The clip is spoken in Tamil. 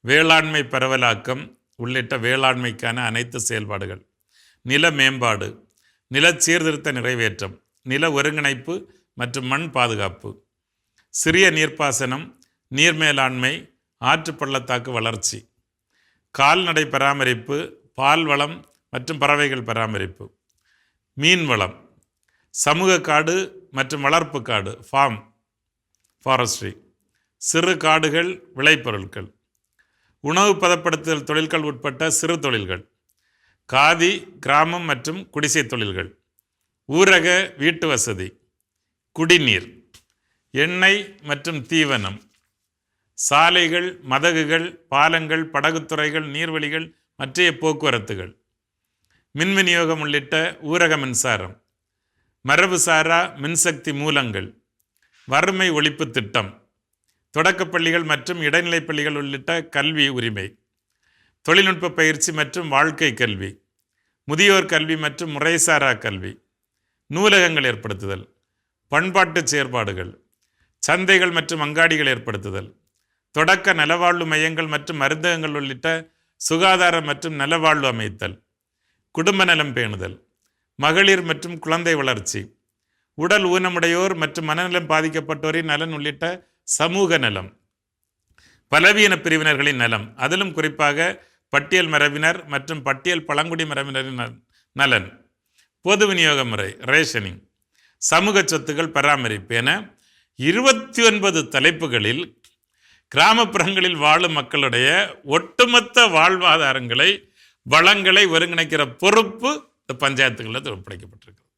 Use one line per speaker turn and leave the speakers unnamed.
வேளாண்மை பரவலாக்கம் உள்ளிட்ட வேளாண்மைக்கான அனைத்து செயல்பாடுகள். நில மேம்பாடு நில சீர்திருத்த நிறைவேற்றம் நில ஒருங்கிணைப்பு மற்றும் மண் பாதுகாப்பு. சிறிய நீர்ப்பாசனம் நீர் மேலாண்மை ஆற்று பள்ளத்தாக்கு வளர்ச்சி. கால்நடை பராமரிப்பு பால் வளம் மற்றும் பறவைகள் பராமரிப்பு. மீன் வளம் சமூக காடு மற்றும் வளர்ப்பு காடு ஃபார்ம் ஃபாரஸ்ட்ரி சிறு காடுகள் விளைபொருட்கள். உணவு பதப்படுத்துதல் தொழில்கள் உட்பட்ட சிறு தொழில்கள் காதி கிராமம் மற்றும் குடிசை தொழில்கள் ஊரக வீட்டு வசதி குடிநீர் எண்ணெய் மற்றும் தீவனம் சாலைகள் மதகுகள் பாலங்கள் படகுத்துறைகள் நீர்வழிகள் மற்றைய போக்குவரத்துகள் மின் விநியோகம் உள்ளிட்ட ஊரக மின்சாரம் மரபுசாரா மின்சக்தி மூலங்கள் வறுமை ஒழிப்பு திட்டம் தொடக்கப் பள்ளிகள் மற்றும் இடைநிலைப் பள்ளிகள் உள்ளிட்ட கல்வி உரிமை தொழில்நுட்ப பயிற்சி மற்றும் வாழ்க்கை கல்வி முதியோர் கல்வி மற்றும் முறைசாரா கல்வி நூலகங்கள் ஏற்படுத்துதல் பண்பாட்டு செயற்பாடுகள் சந்தைகள் மற்றும் அங்காடிகள் ஏற்படுத்துதல் தொடக்க நலவாழ்வு மையங்கள் மற்றும் மருந்தகங்கள் உள்ளிட்ட சுகாதார மற்றும் நலவாழ்வு அமைத்தல் குடும்ப நலம் பேணுதல் மகளிர் மற்றும் குழந்தை வளர்ச்சி உடல் ஊனமுடையோர் மற்றும் மனநலம் பாதிக்கப்பட்டோரின் நலன் உள்ளிட்ட சமூக நலம் பலவீன பிரிவினர்களின் நலம் அதிலும் குறிப்பாக பட்டியல் மரபினர் மற்றும் பட்டியல் பழங்குடி மரபினரின் நலன். பொது விநியோக முறை ரேஷனிங் சமூக சொத்துக்கள் பராமரிப்பு என இருபத்தி ஒன்பது தலைப்புகளில் கிராமப்புறங்களில் வாழும் மக்களுடைய ஒட்டுமொத்த வாழ்வாதாரங்களை வளங்களை ஒருங்கிணைக்கிற பொறுப்பு இந்த பஞ்சாயத்துகளில் ஒப்படைக்கப்பட்டிருக்கு